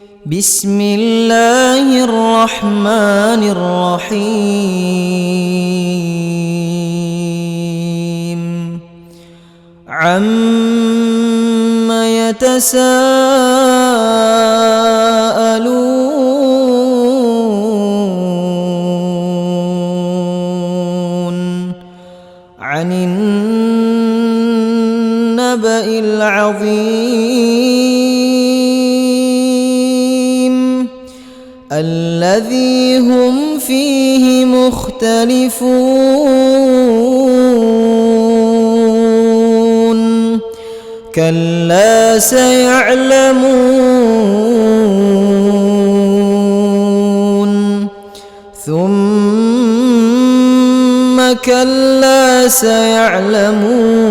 بسم الله الرحمن الرحيم. عم يتساءلون عن النبأ العظيم. الذي هم فيه مختلفون. كلا سيعلمون. ثم كلا سيعلمون.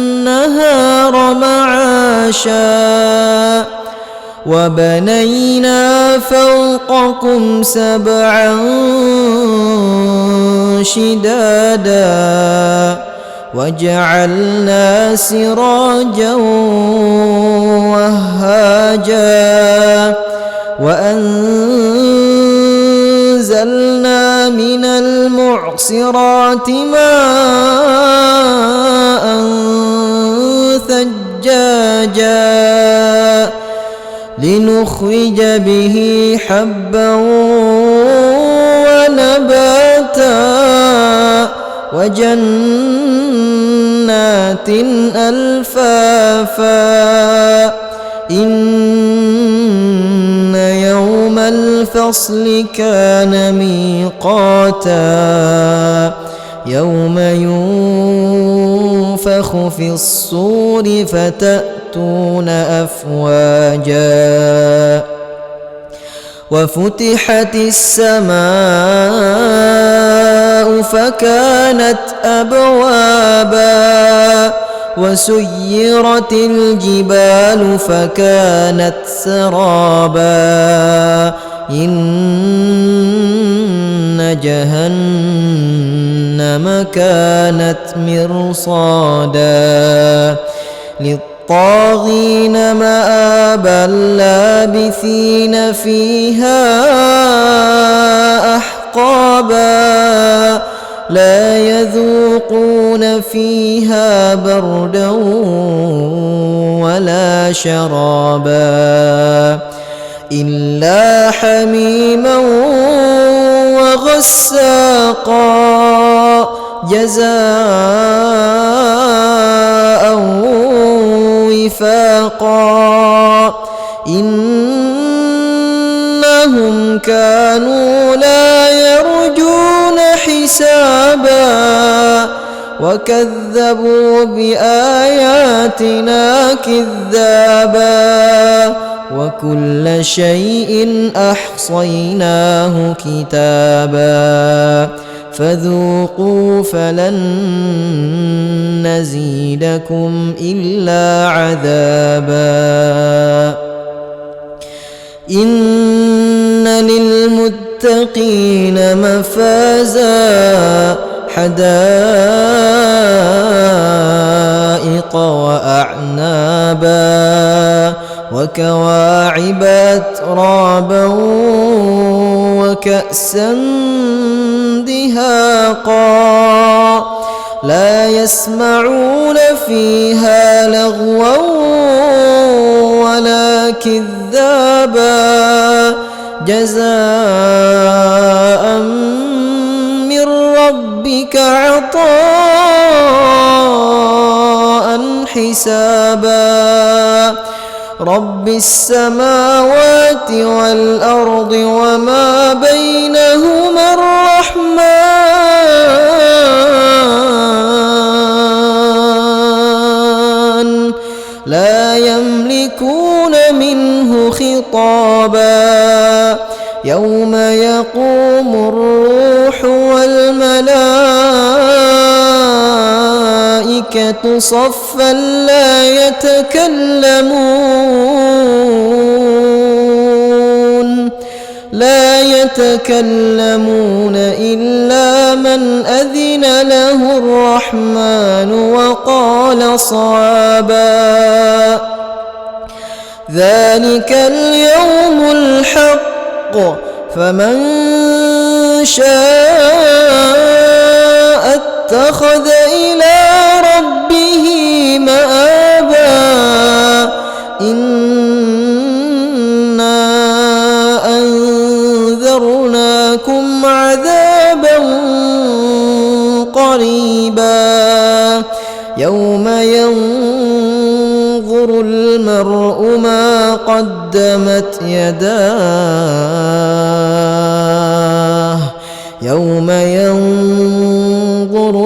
النهار معاشا وبنينا فوقكم سبعا شدادا وجعلنا سراجا وهاجا وأنزلنا من المعصرات ماء ثجاجا لنخرج به حبا ونباتا وجنات ألفافا. إن يوم الفصل كان ميقاتا. يوم ينفخ في الصور فتأتون أفواجا. وفتحت السماء فكانت أبوابا. وسيرت الجبال فكانت سرابا. إن جهنم كانت مرصادا للطاغين مآبا لابثين فيها أحقابا لا يذوقون فيها بردا ولا شرابا إلا حميما وغساقا جزاء وفاقا. إنهم كانوا لا يرجون حسابا وكذبوا بآياتنا كذابا. وكل شيء أحصيناه كتابا. فذوقوا فلن نزيدكم إلا عذابا. إن للمتقين مفازا حدائق وأعنابا وكواعب أترابا وكأسا دهاقا لا يسمعون فيها لغوا ولا كذابا جزاء من ربك عطاء حسابا رب السماوات والأرض وما بينهما الرحمن يملكون منه خطابا. يوم يقوم الروح والملائكة صفا لا يتكلمون. لا يتكلمون إلا من أذن له الرحمن وقال صوابا. ذلك اليوم الحق فمن شاء اتخذ إلى يوم ينظر المرء ما قدمت يداه. يوم ينظر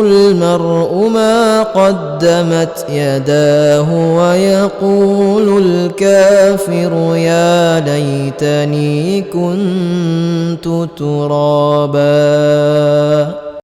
المرء ما قدمت يداه ويقول الكافر يا ليتني كنت ترابا.